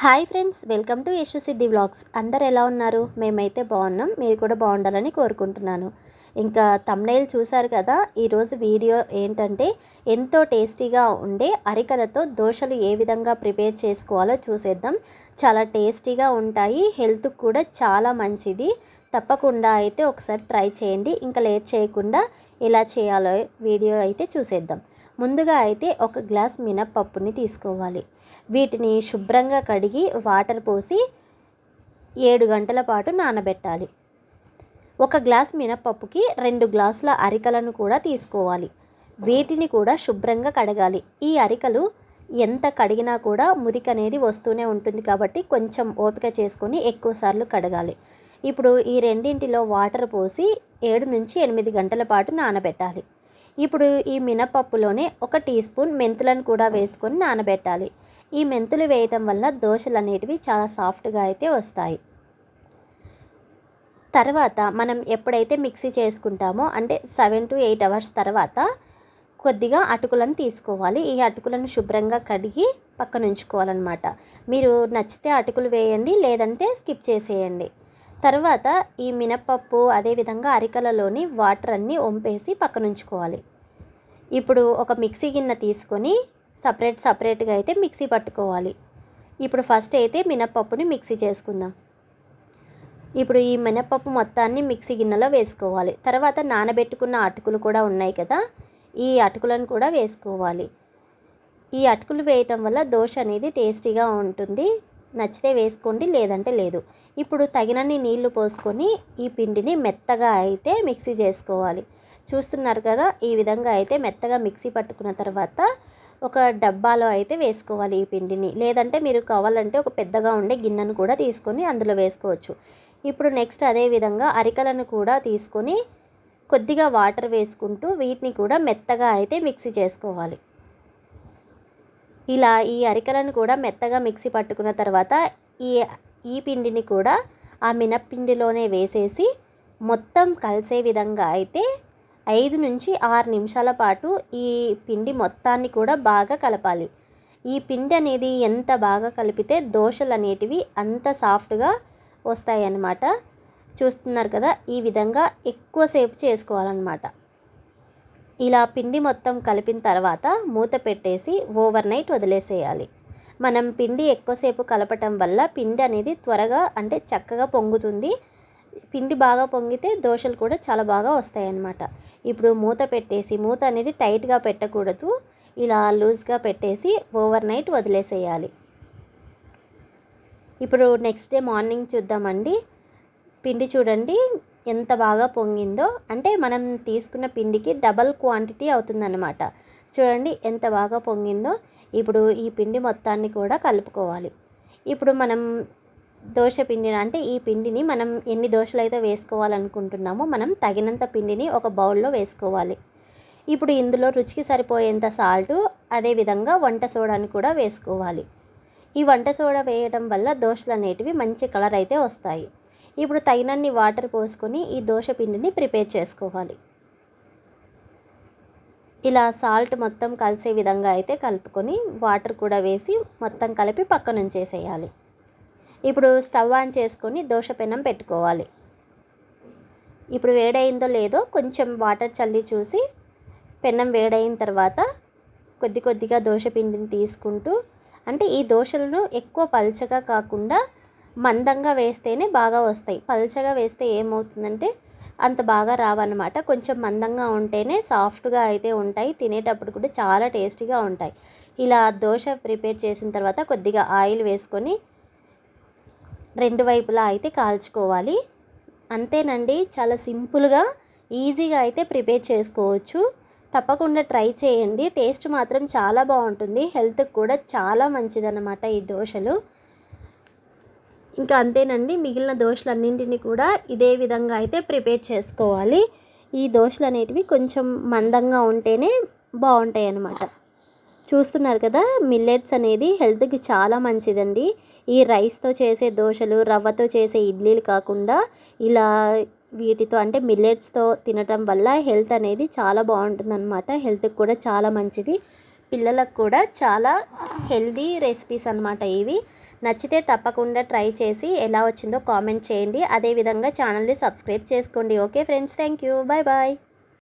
Hi friends welcome to Yashu Siddhi vlogs. అందరు ఎలా ఉన్నారు? మేమైతే బాగున్నాం. మీరు కూడా బాగుండాలని కోరుకుంటున్నాను. ఇంకా తమ్నైల్ చూశారు కదా ఈరోజు వీడియో ఏంటంటే ఎంతో టేస్టీగా ఉండే అరికలతో దోశలు ఏ విధంగా ప్రిపేర్ చేసుకోవాలో చూసేద్దాం. చాలా టేస్టీగా ఉంటాయి. హెల్త్కి కూడా చాలా మంచిది. తప్పకుండా అయితే ఒకసారి ట్రై చేయండి. ఇంకా లేట్ చేయకుండా ఎలా చేయాలో వీడియో అయితే చూసేద్దాం. ముందుగా అయితే ఒక గ్లాస్ మినప్పప్పుని తీసుకోవాలి. వీటిని శుభ్రంగా కడిగి వాటర్ పోసి ఏడు గంటల పాటు నానబెట్టాలి. ఒక గ్లాస్ మినప్పప్పుకి రెండు గ్లాసుల అరికలను కూడా తీసుకోవాలి. వీటిని కూడా శుభ్రంగా కడగాలి. ఈ అరికలు ఎంత కడిగినా కూడా మురికి అనేది వస్తూనే ఉంటుంది కాబట్టి కొంచెం ఓపిక చేసుకొని ఎక్కువసార్లు కడగాలి. ఇప్పుడు ఈ రెండింటిలో వాటర్ పోసి ఏడు నుంచి ఎనిమిది గంటల పాటు నానబెట్టాలి. ఇప్పుడు ఈ మినపప్పులోనే ఒక టీ స్పూన్ మెంతులను కూడా వేసుకొని నానబెట్టాలి. ఈ మెంతులు వేయటం వల్ల దోశలు అనేటివి చాలా సాఫ్ట్గా అయితే వస్తాయి. తర్వాత మనం ఎప్పుడైతే మిక్సీ చేసుకుంటామో అంటే సెవెన్ టు ఎయిట్ అవర్స్ తర్వాత కొద్దిగా అటుకులను తీసుకోవాలి. ఈ అటుకులను శుభ్రంగా కడిగి పక్కన ఉంచుకోవాలన్నమాట. మీరు నచ్చితే అటుకులు వేయండి లేదంటే స్కిప్ చేసేయండి. తర్వాత ఈ మినప్పప్పు అదేవిధంగా అరికలలోని వాటర్ అన్నీ వంపేసి పక్కన ఉంచుకోవాలి. ఇప్పుడు ఒక మిక్సీ గిన్నె తీసుకొని సపరేట్ సపరేట్గా అయితే మిక్సీ పట్టుకోవాలి. ఇప్పుడు ఫస్ట్ అయితే మినప్పప్పుని మిక్సీ చేసుకుందాం. ఇప్పుడు ఈ మినప్పప్పు మొత్తాన్ని మిక్సీ గిన్నెలో వేసుకోవాలి. తర్వాత నానబెట్టుకున్న అటుకులు కూడా ఉన్నాయి కదా ఈ అటుకులను కూడా వేసుకోవాలి. ఈ అటుకులు వేయటం వల్ల దోశ అనేది టేస్టీగా ఉంటుంది. నచ్చితే వేసుకోండి లేదంటే లేదు. ఇప్పుడు తగినన్ని నీళ్ళు పోసుకొని ఈ పిండిని మెత్తగా అయితే మిక్సీ చేసుకోవాలి. చూస్తున్నారు కదా ఈ విధంగా అయితే మెత్తగా మిక్సీ పట్టుకున్న తర్వాత ఒక డబ్బాలో అయితే వేసుకోవాలి ఈ పిండిని. లేదంటే మీరు కావాలంటే ఒక పెద్దగా ఉండే గిన్నెను కూడా తీసుకొని అందులో వేసుకోవచ్చు. ఇప్పుడు నెక్స్ట్ అదే విధంగా అరికలను కూడా తీసుకొని కొద్దిగా వాటర్ వేసుకుంటూ వీటిని కూడా మెత్తగా అయితే మిక్సీ చేసుకోవాలి. ఇలా ఈ అరికలను కూడా మెత్తగా మిక్సీ పట్టుకున్న తర్వాత ఈ ఈ పిండిని కూడా ఆ మినప్పిండిలోనే వేసేసి మొత్తం కలిసే విధంగా అయితే ఐదు నుంచి ఆరు నిమిషాల పాటు ఈ పిండి మొత్తాన్ని కూడా బాగా కలపాలి. ఈ పిండి అనేది ఎంత బాగా కలిపితే దోశలు అనేటివి అంత సాఫ్ట్గా వస్తాయి అన్నమాట చూస్తున్నారు కదా ఈ విధంగా ఎక్కువసేపు చేసుకోవాలన్నమాట. ఇలా పిండి మొత్తం కలిపిన తర్వాత మూత పెట్టేసి ఓవర్ నైట్ వదిలేసేయాలి. మనం పిండి ఎక్కువసేపు కలపటం వల్ల పిండి అనేది త్వరగా అంటే చక్కగా పొంగుతుంది. పిండి బాగా పొంగితే దోశలు కూడా చాలా బాగా వస్తాయి అన్నమాట ఇప్పుడు మూత పెట్టేసి మూత అనేది టైట్గా పెట్టకూడదు. ఇలా లూజ్గా పెట్టేసి ఓవర్ నైట్ వదిలేసేయాలి. ఇప్పుడు నెక్స్ట్ డే మార్నింగ్ చూద్దామండి. పిండి చూడండి ఎంత బాగా పొంగిందో. అంటే మనం తీసుకున్న పిండికి డబల్ క్వాంటిటీ అవుతుందన్నమాట. చూడండి ఎంత బాగా పొంగిందో. ఇప్పుడు ఈ పిండి మొత్తాన్ని కూడా కలుపుకోవాలి. ఇప్పుడు మనం దోశ పిండిని అంటే ఈ పిండిని మనం ఎన్ని దోశలు అయితే వేసుకోవాలనుకుంటున్నామో మనం తగినంత పిండిని ఒక బౌల్లో వేసుకోవాలి. ఇప్పుడు ఇందులో రుచికి సరిపోయేంత సాల్టు అదేవిధంగా వంట సోడాని కూడా వేసుకోవాలి. ఈ వంట సోడా వేయడం వల్ల దోశలు అనేటివి మంచి కలర్ అయితే వస్తాయి. ఇప్పుడు తగినన్ని వాటర్ పోసుకొని ఈ దోశ పిండిని ప్రిపేర్ చేసుకోవాలి. ఇలా సాల్ట్ మొత్తం కలిసే విధంగా అయితే కలుపుకొని వాటర్ కూడా వేసి మొత్తం కలిపి పక్కనుంచేసేయాలి. ఇప్పుడు స్టవ్ ఆన్ చేసుకొని దోశ పెనం పెట్టుకోవాలి. ఇప్పుడు వేడైందో లేదో కొంచెం వాటర్ చల్లి చూసి పెనం వేడైన తర్వాత కొద్ది కొద్దిగా దోశ పిండిని తీసుకుంటూ అంటే ఈ దోశలను ఎక్కువ పల్చగా కాకుండా మందంగా వేస్తేనే బాగా వస్తాయి. పల్చగా వేస్తే ఏమవుతుందంటే అంత బాగా రావన్నమాట. కొంచెం మందంగా ఉంటేనే సాఫ్ట్గా అయితే ఉంటాయి. తినేటప్పుడు కూడా చాలా టేస్టీగా ఉంటాయి. ఇలా దోశ ప్రిపేర్ చేసిన తర్వాత కొద్దిగా ఆయిల్ వేసుకొని రెండు వైపులా అయితే కాల్చుకోవాలి. అంతేనండి చాలా సింపుల్గా ఈజీగా అయితే ప్రిపేర్ చేసుకోవచ్చు. తప్పకుండా ట్రై చేయండి. టేస్ట్ మాత్రం చాలా బాగుంటుంది. హెల్త్కి కూడా చాలా మంచిదన్నమాట ఈ దోశలు. ఇంకా అంతేనండి మిగిలిన దోశలన్నింటినీ కూడా ఇదే విధంగా అయితే ప్రిపేర్ చేసుకోవాలి. ఈ దోశలు అనేటివి కొంచెం మందంగా ఉంటేనే బాగుంటాయి అన్నమాట చూస్తున్నారు కదా మిల్లెట్స్ అనేది హెల్త్కి చాలా మంచిదండి. ఈ రైస్తో చేసే దోశలు రవ్వతో చేసే ఇడ్లీలు కాకుండా ఇలా వీటితో అంటే మిల్లెట్స్తో తినటం వల్ల హెల్త్ అనేది చాలా బాగుంటుందన్నమాట. హెల్త్కి కూడా చాలా మంచిది. పిల్లలకు కూడా చాలా హెల్దీ రెసిపీస్ అనమాట ఇవి. నచ్చితే తప్పకుండా ట్రై చేసి ఎలా వచ్చిందో కామెంట్ చేయండి. అదేవిధంగా ఛానల్ని సబ్స్క్రైబ్ చేసుకోండి. Okay friends thank you bye bye